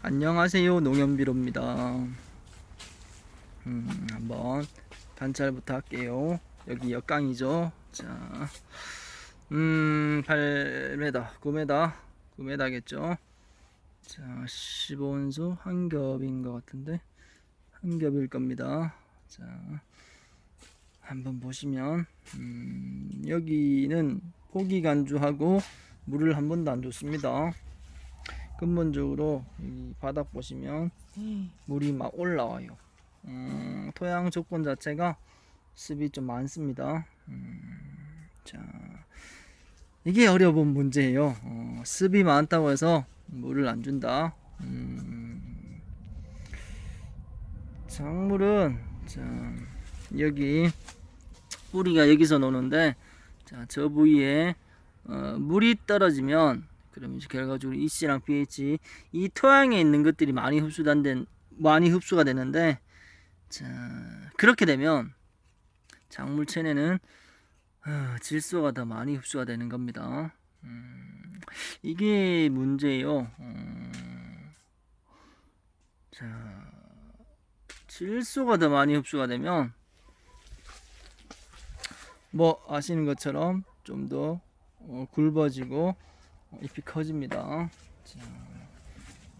안녕하세요 농연비로입니다. 음, 한번 관찰부터 할게요. 여기 역강이죠? 자, 음, 8m 9m 9m겠죠? 자 15원수 한 겹인 것 같은데 한 겹일 겁니다. 자 한번 보시면 음, 여기는 포기 간주하고 물을 한 번도 안 줬습니다 근본적으로 이 바닥 보시면 물이 막 올라와요. 음, 토양 조건 자체가 습이 좀 많습니다. 음, 자, 이게 어려운 문제예요. 어, 습이 많다고 해서 물을 안 준다. 음, 작물은 자, 여기 뿌리가 여기서 노는데 자, 저 부위에 어, 물이 떨어지면 이제 결과적으로 EC랑 pH 이 토양에 있는 것들이 많이 흡수된 많이 흡수가 되는데 자 그렇게 되면 작물 체내는 어, 질소가 더 많이 흡수가 되는 겁니다. 음, 이게 문제예요. 음, 자 질소가 더 많이 흡수가 되면 뭐 아시는 것처럼 좀더 어, 굵어지고 잎이 커집니다. 자,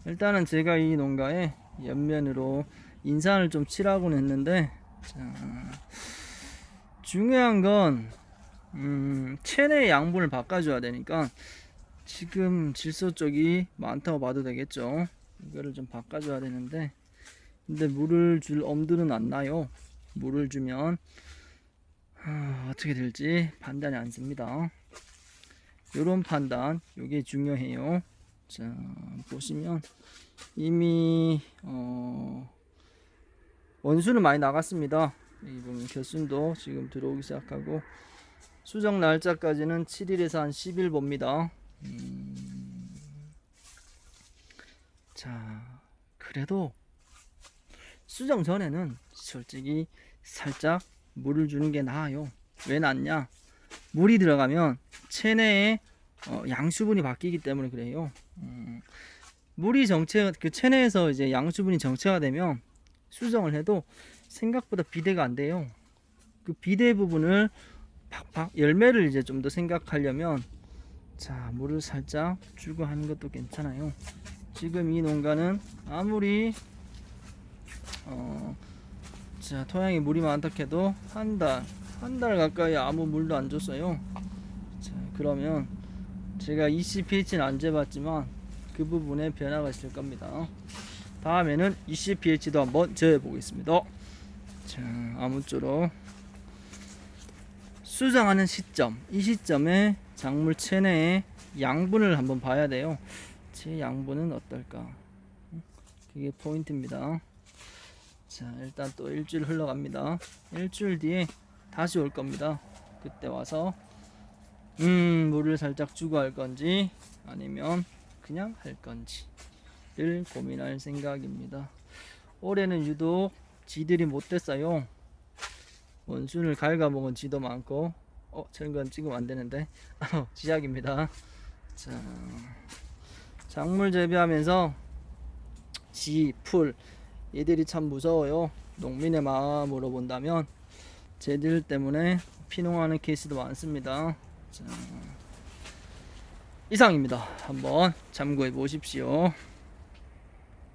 일단은 제가 이 농가에 옆면으로 인산을 좀 칠하곤 했는데 자, 중요한 건 음, 체내 양분을 바꿔줘야 되니까 지금 질소 쪽이 많다고 봐도 되겠죠. 이거를 좀 바꿔줘야 되는데 근데 물을 줄 엄두는 안 나요. 물을 주면 하, 어떻게 될지 판단이 안 씁니다. 요런 판단 요게 중요해요. 자 보시면 이미 어 원수는 많이 나갔습니다. 여기 보면 결순도 지금 들어오기 시작하고 수정 날짜까지는 7일에서 한 10일 봅니다. 음, 자 그래도 수정 전에는 솔직히 살짝 물을 주는 게 나아요. 왜 낫냐? 물이 들어가면 체내에 어, 양수분이 바뀌기 때문에 그래요. 음, 물이 정체 그 체내에서 이제 양수분이 정체가 되면 수정을 해도 생각보다 비대가 안 돼요. 그 비대 부분을 팍팍 열매를 이제 좀 더 생각하려면 자 물을 살짝 주고 하는 것도 괜찮아요. 지금 이 농가는 아무리 어, 자 토양에 물이 많다 해도 한 달, 한 달 가까이 아무 물도 안 줬어요. 자, 그러면 제가 ECPH는 안 재봤지만 그 부분에 변화가 있을 겁니다. 다음에는 ECPH도 한번 재보겠습니다. 자, 아무쪼록 수정하는 시점, 이 시점에 작물 체내의 양분을 한번 봐야 돼요. 제 양분은 어떨까? 그게 포인트입니다. 자, 일단 또 일주일 흘러갑니다. 일주일 뒤에 다시 올 겁니다. 그때 와서 음, 물을 살짝 주고 할 건지 아니면 그냥 할 건지를 고민할 생각입니다. 올해는 유독 지들이 못됐어요. 원순을 갉아먹은 지도 많고 어, 저런 건 찍으면 안 되는데 시작입니다. 자, 작물 재배하면서 지, 풀 얘들이 참 무서워요. 농민의 마음으로 본다면 쟤들 때문에 피농하는 케이스도 많습니다. 자, 이상입니다. 한번 참고해 보십시오.